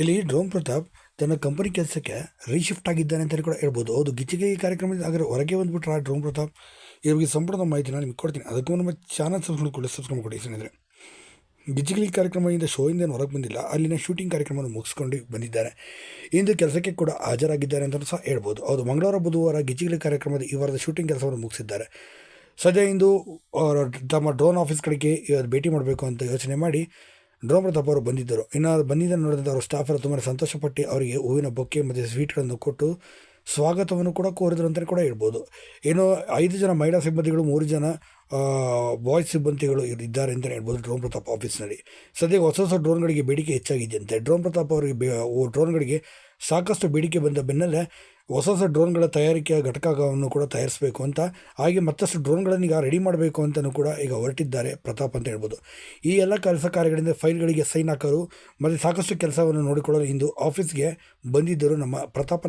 ಇಲ್ಲಿ ಡ್ರೋನ್ ಪ್ರತಾಪ್ ತನ್ನ ಕಂಪನಿ ಕೆಲಸಕ್ಕೆ ರೀಶಿಫ್ಟ್ ಆಗಿದ್ದಾನೆ ಅಂತಲೇ ಕೂಡ ಹೇಳ್ಬೋದು. ಹೌದು, ಗಿಚ್ಚಿಗೆ ಈ ಕಾರ್ಯಕ್ರಮದಿಂದ ಆದರೆ ಹೊರಗೆ ಬಂದುಬಿಟ್ರೆ ಡ್ರೋನ್ ಪ್ರತಾಪ್? ಈ ಬಗ್ಗೆ ಸಂಪೂರ್ಣ ಮಾಹಿತಿನ ನಿಮ್ಗೆ ಕೊಡ್ತೀನಿ. ಅದಕ್ಕೂ ನಮ್ಮ ಚಾನಲ್ ಸಬ್ಸ್ಕ್ರೈಬ್ ಕೊಡಿ ಸಬ್ಸ್ಕ್ರೈಬ್ ಕೊಡಿ ಸ್ನೇಹಿತರೆ. ಗಿಚ್ಚಿಗಿಲಿ ಕಾರ್ಯಕ್ರಮದಿಂದ ಶೋಯಿಂದ ಏನು ಹೊರಗೆ ಬಂದಿಲ್ಲ. ಅಲ್ಲಿನ ಶೂಟಿಂಗ್ ಕಾರ್ಯಕ್ರಮವನ್ನು ಮುಗಿಸ್ಕೊಂಡು ಬಂದಿದ್ದಾರೆ. ಇಂದು ಕೆಲಸಕ್ಕೆ ಕೂಡ ಹಾಜರಾಗಿದ್ದಾರೆ ಅಂತ ಸಹ ಹೇಳ್ಬೋದು. ಹೌದು, ಮಂಗಳವಾರ, ಬುಧವಾರ ಗಿಜಿಗಲಿ ಕಾರ್ಯಕ್ರಮದ ಈ ವಾರದ ಶೂಟಿಂಗ್ ಕೆಲಸವನ್ನು ಮುಗಿಸಿದ್ದಾರೆ. ಸದ್ಯ ಇಂದು ತಮ್ಮ ಡ್ರೋನ್ ಆಫೀಸ್ ಕಡೆಗೆ ಭೇಟಿ ಮಾಡಬೇಕು ಅಂತ ಯೋಚನೆ ಮಾಡಿ ಪ್ರತಾಪ್ ಅವರು ಬಂದಿದ್ದರು. ಇನ್ನು ಬಂದಿದ್ದನ್ನು ನೋಡಿದಂಥ ಅವರು ಸ್ಟಾಫರು ತುಂಬಾ ಸಂತೋಷಪಟ್ಟು ಅವರಿಗೆ ಹೂವಿನ ಬೊಕ್ಕೆ ಮತ್ತು ಸ್ವೀಟ್ಗಳನ್ನು ಕೊಟ್ಟು ಸ್ವಾಗತವನ್ನು ಕೂಡ ಕೋರಿದ್ರು ಅಂತಲೇ ಕೂಡ ಹೇಳ್ಬೋದು. ಏನು ಐದು ಜನ ಮಹಿಳಾ ಸಿಬ್ಬಂದಿಗಳು, ಮೂರು ಜನ ಬಾಯ್ಸ್ ಸಿಬ್ಬಂದಿಗಳು ಇದ್ದಾರೆ ಅಂತಲೇ ಹೇಳ್ಬೋದು ಡ್ರೋನ್ ಪ್ರತಾಪ್ ಆಫೀಸ್ನಲ್ಲಿ ಸದ್ಯಕ್ಕೆ ಹೊಸ ಹೊಸ ಡ್ರೋನ್ಗಳಿಗೆ ಬೇಡಿಕೆ ಹೆಚ್ಚಾಗಿದೆಯಂತೆ ಡ್ರೋನ್ ಪ್ರತಾಪ್ ಅವರಿಗೆ ಬೇ ಡ್ರೋನ್ಗಳಿಗೆ ಸಾಕಷ್ಟು ಬೇಡಿಕೆ ಬಂದ ಬೆನ್ನಲ್ಲೇ ಹೊಸ ಹೊಸ ಡ್ರೋನ್ಗಳ ತಯಾರಿಕೆಯ ಘಟಕವನ್ನು ಕೂಡ ತಯಾರಿಸಬೇಕು ಅಂತ, ಹಾಗೆ ಮತ್ತಷ್ಟು ಡ್ರೋನ್ಗಳನ್ನು ಈಗ ರೆಡಿ ಮಾಡಬೇಕು ಅಂತಲೂ ಕೂಡ ಈಗ ಹೊರಟಿದ್ದಾರೆ ಪ್ರತಾಪ್ ಅಂತ ಹೇಳ್ಬೋದು. ಈ ಎಲ್ಲ ಕೆಲಸ ಕಾರ್ಯಗಳಿಂದ ಫೈಲ್ಗಳಿಗೆ ಸೈನ್ ಹಾಕೋರು ಮತ್ತು ಸಾಕಷ್ಟು ಕೆಲಸವನ್ನು ನೋಡಿಕೊಳ್ಳಲು ಇಂದು ಆಫೀಸ್ಗೆ ಬಂದಿದ್ದರು ನಮ್ಮ ಪ್ರತಾಪ್